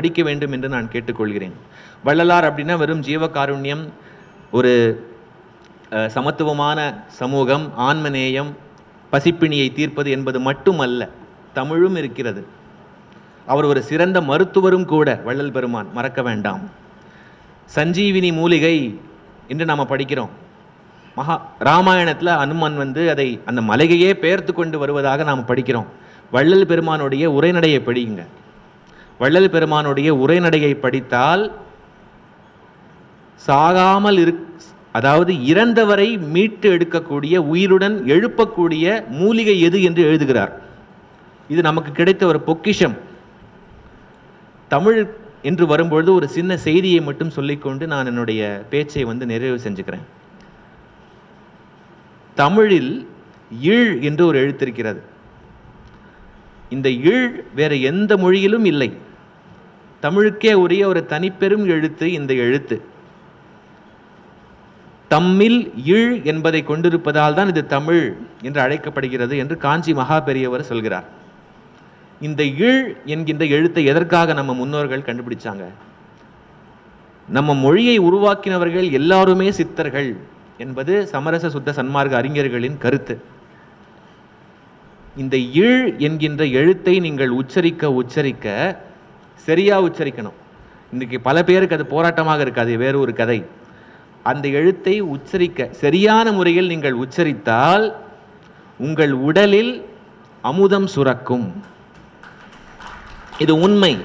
படிக்க வேண்டும் என்று நான் கேட்டுக்கொள்கிறேன். வள்ளலார் அப்படின்னா வெறும் ஜீவகாருண்யம் ஒரு அஹ், சமத்துவமான சமூகம் ஆன்மநேயம் பசிப்பிணியை தீர்ப்பது என்பது மட்டுமல்ல தமிழும் இருக்கிறது. அவர் ஒரு சிறந்த மருத்துவரும் கூட வள்ளல் பெருமான் மறக்க வேண்டாம். சஞ்சீவினி மூலிகை என்று நாம் படிக்கிறோம். மகா ராமாயணத்தில் அனுமன் வந்து அதை அந்த மலையையே பெயர்த்து கொண்டு வருவதாக நாம் படிக்கிறோம். வள்ளல் பெருமானுடைய உரைநடையை படியுங்க. வள்ளல் பெருமானுடைய உரைநடையை படித்தால் சாகாமல் இரு அதாவது இறந்தவரை மீட்டு எடுக்கக்கூடிய உயிருடன் எழுப்பக்கூடிய மூலிகை எது என்று எழுதுகிறார். இது நமக்கு கிடைத்த ஒரு பொக்கிஷம். தமிழ் என்று வரும்பொழுது ஒரு சின்ன செய்தியை மட்டும் சொல்லிக்கொண்டு நான் என்னுடைய பேச்சை வந்து நிறைவு செஞ்சுக்கிறேன். தமிழில் ஈழ் என்று ஒரு எழுத்திருக்கிறது. இந்த ஈழ் வேற எந்த மொழியிலும் இல்லை. தமிழுக்கே உரிய ஒரு தனிப்பெரும் எழுத்து இந்த எழுத்து. தம்மில் இழ் என்பதை கொண்டிருப்பதால் தான் இது தமிழ் என்று அழைக்கப்படுகிறது என்று காஞ்சி மகா பெரியவர் சொல்கிறார். இந்த இழ் என்கின்ற எழுத்தை எதற்காக நம்ம முன்னோர்கள் கண்டுபிடிச்சாங்க? நம்ம மொழியை உருவாக்கினவர்கள் எல்லாருமே சித்தர்கள் என்பது சமரச சுத்த சன்மார்க்க அறிஞர்களின் கருத்து. இந்த இழ் என்கின்ற எழுத்தை நீங்கள் உச்சரிக்க உச்சரிக்க சரியாக உச்சரிக்கணும். இன்றைக்கி பல பேருக்கு அது போராட்டமாக இருக்காது வேறு ஒரு கதை. அந்த எழுத்தை உச்சரிக்க சரியான முறையில் நீங்கள் உச்சரித்தால் உங்கள் உடலில் அமுதம் சுரக்கும். இது உண்மை.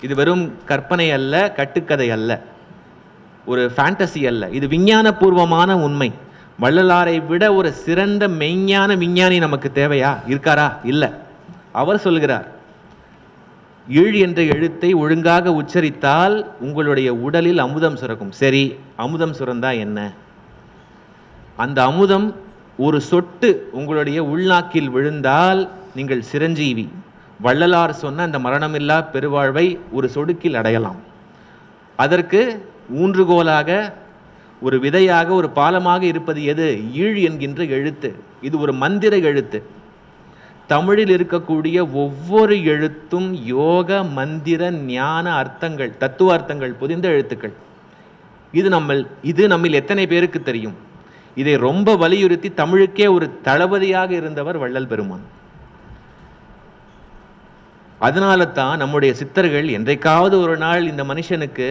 இது வெறும் கற்பனை அல்ல கட்டுக்கதை அல்ல. ஒரு ஃபேண்டசி அல்ல. இது விஞ்ஞானபூர்வமான உண்மை. வள்ளலாரை விட ஒரு சிறந்த மெய்ஞான விஞ்ஞானி நமக்கு தேவையா? இருக்காரா? இல்லை. அவர் சொல்கிறார் இழ் என்ற எழுத்தை ஒழுங்காக உச்சரித்தால் உங்களுடைய உடலில் அமுதம் சுரக்கும். சரி அமுதம் சுரந்தா என்ன? அந்த அமுதம் ஒரு சொட்டு உங்களுடைய உள்நாக்கில் விழுந்தால் நீங்கள் சிரஞ்சீவி. வள்ளலார் சொன்ன அந்த மரணமில்லா பெருவாழ்வை ஒரு சொடுக்கில் அடையலாம். அதற்கு ஊன்றுகோலாக ஒரு விதையாக ஒரு பாலமாக இருப்பது எது? ஈழ் என்கின்ற எழுத்து. இது ஒரு மந்திர எழுத்து. தமிழில் இருக்கக்கூடிய ஒவ்வொரு எழுத்தும் யோக மந்திர ஞான அர்த்தங்கள் தத்துவ அர்த்தங்கள் புதிந்த எழுத்துக்கள். இது நம்ம இது நம்மில் எத்தனை பேருக்கு தெரியும்? இதை ரொம்ப வலியுறுத்தி தமிழுக்கே ஒரு தளபதியாக இருந்தவர் வள்ளல் பெருமான். அதனால தான் நம்முடைய சித்தர்கள் என்றைக்காவது ஒரு நாள் இந்த மனுஷனுக்கு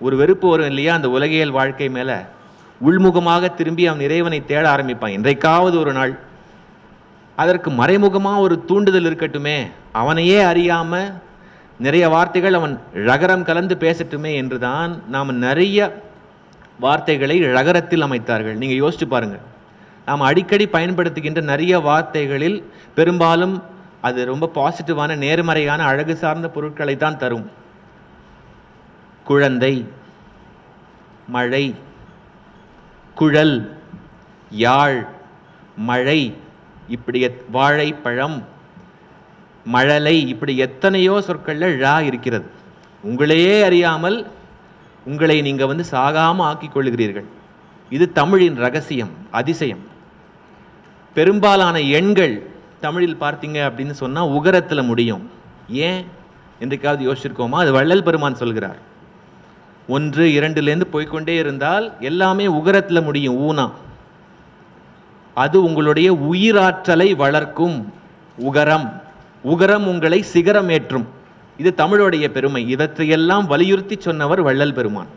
ஒரு வெறுப்பு வரும் இல்லையா? அந்த உலகியல் வாழ்க்கை மேலே உள்முகமாக திரும்பி அவன் இறைவனை தேட ஆரம்பிப்பான். என்றைக்காவது ஒரு நாள் அதற்கு மறைமுகமாக ஒரு தூண்டுதல் இருக்கட்டுமே? அவனையே அறியாமல் நிறைய வார்த்தைகள் அவன் ழகரம் கலந்து பேசட்டுமே என்றுதான் நாம் நிறைய வார்த்தைகளை ழகரத்தில் அமைத்தார்கள். நீங்கள் யோசிச்சு பாருங்கள் நாம் அடிக்கடி பயன்படுத்துகின்ற நிறைய வார்த்தைகளில் பெரும்பாலும் அது ரொம்ப பாசிட்டிவான நேர்மறையான அழகு சார்ந்த பொருட்களை தான் தரும். குழந்தை மழை குழல் யாழ் மழை இப்படி எத்- வாழைப்பழம் மழலை இப்படி எத்தனையோ சொற்களில் ழா இருக்கிறது. உங்களையே அறியாமல் உங்களை நீங்கள் வந்து சாகாமல் ஆக்கிக் கொள்கிறீர்கள் இது தமிழின் ரகசியம் அதிசயம். பெரும்பாலான எண்கள் தமிழில் பார்த்தீங்க அப்படின்னு சொன்னால் உகரத்தில் முடியும். ஏன்? என்றைக்காவது யோசிச்சிருக்கோமா? அது வள்ளல் பெருமான் சொல்கிறார். ஒன்று இரண்டுலேருந்து போய்க்கொண்டே இருந்தால் எல்லாமே உகரத்தில் முடியும் ஊனா. அது உங்களுடைய உயிராற்றலை வளர்க்கும் உகரம். உகரம் உங்களை சிகரம் ஏற்றும். இது தமிழுடைய பெருமை. இவற்றையெல்லாம் வலியுறுத்தி சொன்னவர் வள்ளல் பெருமான்.